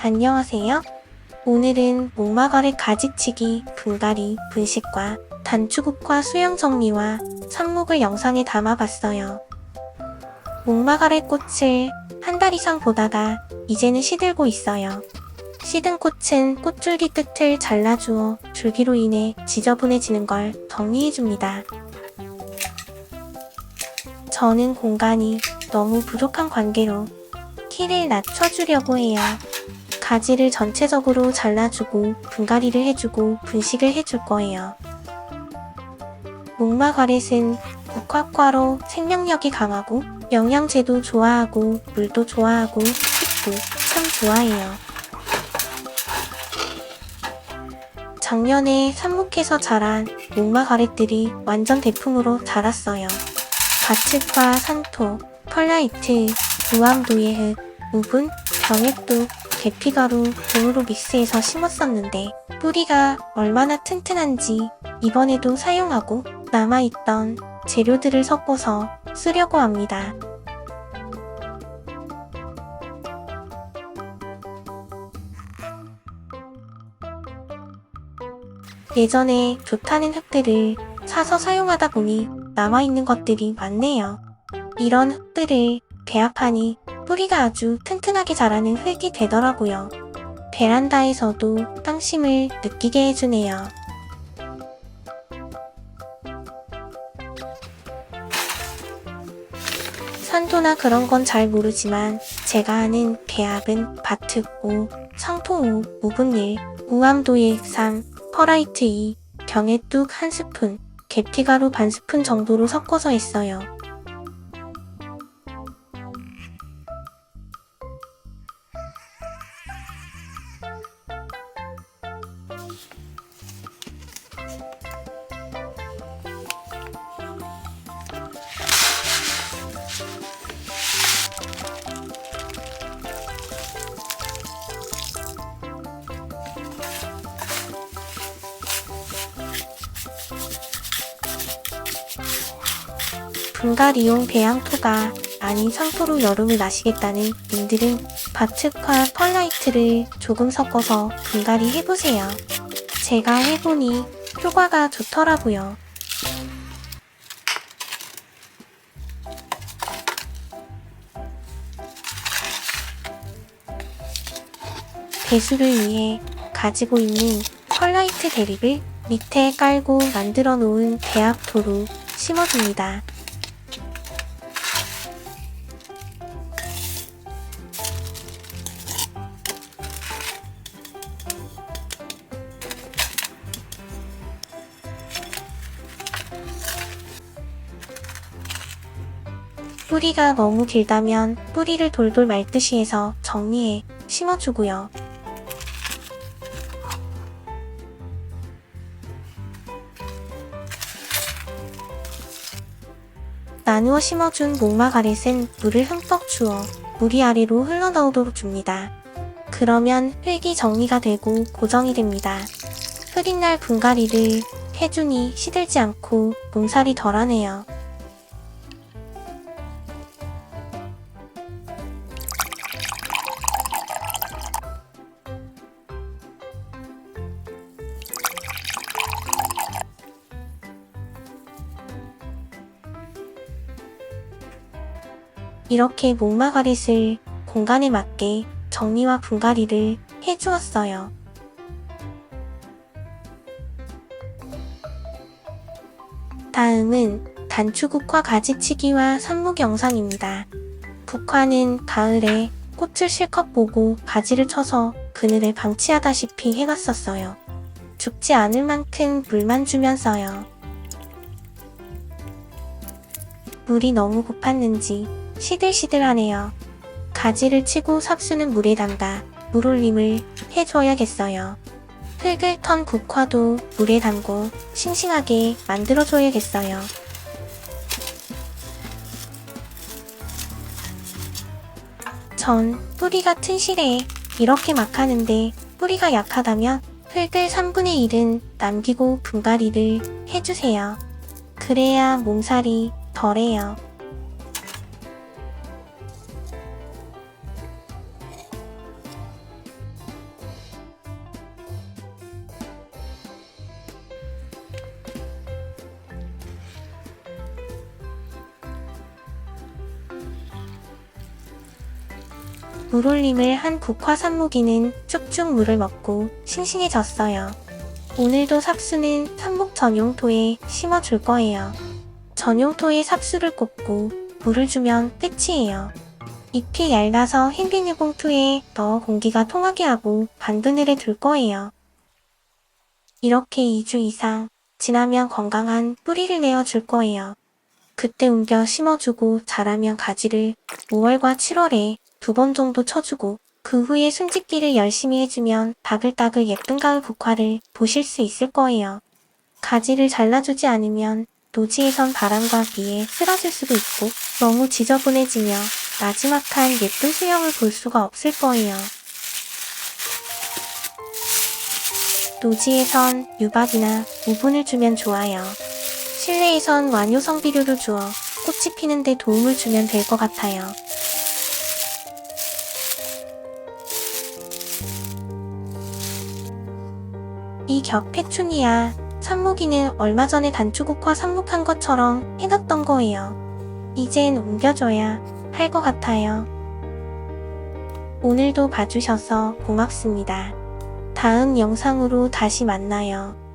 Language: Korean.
안녕하세요. 오늘은 목마걸의 가지치기, 분갈이, 분식과 단추국과 수영 정리와 삽목을 영상에 담아봤어요. 목마걸의 꽃을 한 달 이상 보다가 이제는 시들고 있어요. 시든 꽃은 꽃줄기 끝을 잘라주어 줄기로 인해 지저분해지는 걸 정리해줍니다. 저는 공간이 너무 부족한 관계로 키를 낮춰주려고 해요. 가지를 전체적으로 잘라주고 분갈이를 해주고 분식을 해줄 거예요. 목마가렛은 국화과로 생명력이 강하고 영양제도 좋아하고 물도 좋아하고 흙도 참 좋아해요. 작년에 삽목해서 자란 목마가렛들이 완전 대풍으로 자랐어요. 가츠과 산토, 펄라이트, 무암도의 흙, 우분, 병액도 계피가루 등으로 믹스해서 심었었는데 뿌리가 얼마나 튼튼한지 이번에도 사용하고 남아있던 재료들을 섞어서 쓰려고 합니다. 예전에 좋다는 흙들을 사서 사용하다 보니 남아있는 것들이 많네요. 이런 흙들을 배합하니 뿌리가 아주 튼튼하게 자라는 흙이 되더라고요. 베란다에서도 땅심을 느끼게 해주네요. 산도나 그런 건 잘 모르지만 제가 아는 배합은 바특5, 성토5, 무분일, 우암도의 3, 퍼라이트 2, 병에 뚝 1스푼, 계피가루 반 스푼 정도로 섞어서 했어요. 분갈이용 배양토가 아닌 상토로 여름을 나시겠다는 분들은 바특과 펄라이트를 조금 섞어서 분갈이 해보세요. 제가 해보니 효과가 좋더라고요. 배수를 위해 가지고 있는 펄라이트 대립을 밑에 깔고 만들어 놓은 배합토로 심어줍니다. 뿌리가 너무 길다면 뿌리를 돌돌 말듯이 해서 정리해 심어주고요. 나누어 심어준 목마가렛은 물을 흠뻑 주어 물이 아래로 흘러나오도록 줍니다. 그러면 흙이 정리가 되고 고정이 됩니다. 흐린 날 분갈이를 해주니 시들지 않고 몸살이 덜하네요. 이렇게 목마가렛을 공간에 맞게 정리와 분갈이를 해주었어요. 다음은 단추국화 가지치기와 삽목 영상입니다. 국화는 가을에 꽃을 실컷 보고 바지를 쳐서 그늘을 방치하다시피 해갔었어요. 죽지 않을 만큼 물만 주면서요. 물이 너무 고팠는지 시들시들하네요. 가지를 치고 삽수는 물에 담가 물올림을 해줘야겠어요. 흙을 턴 국화도 물에 담고 싱싱하게 만들어줘야겠어요. 전 뿌리가 튼실해 이렇게 막 하는데 뿌리가 약하다면 흙을 3분의 1은 남기고 분갈이를 해주세요. 그래야 몸살이 덜해요. 물올림을 한 국화 삽목이는 쭉쭉 물을 먹고 싱싱해졌어요. 오늘도 삽수는 삽목 전용토에 심어줄 거예요. 전용토에 삽수를 꽂고 물을 주면 끝이에요. 잎이 얇아서 흰 비닐봉투에 넣어 공기가 통하게 하고 반그늘에 둘 거예요. 이렇게 2주 이상 지나면 건강한 뿌리를 내어줄 거예요. 그때 옮겨 심어주고 자라면 가지를 5월과 7월에 두 번 정도 쳐주고 그 후에 숨짓기를 열심히 해주면 다글다글 예쁜 가을 국화를 보실 수 있을 거예요. 가지를 잘라주지 않으면 노지에선 바람과 비에 쓰러질 수도 있고 너무 지저분해지며 나지막한 예쁜 수영을 볼 수가 없을 거예요. 노지에선 유박이나 우분을 주면 좋아요. 실내에선 완효성 비료를 주어 꽃이 피는 데 도움을 주면 될 것 같아요. 이 격패춘이야 산모기는 얼마 전에 단추국화 삽목한 것처럼 해놨던 거예요. 이젠 옮겨줘야 할 것 같아요. 오늘도 봐주셔서 고맙습니다. 다음 영상으로 다시 만나요.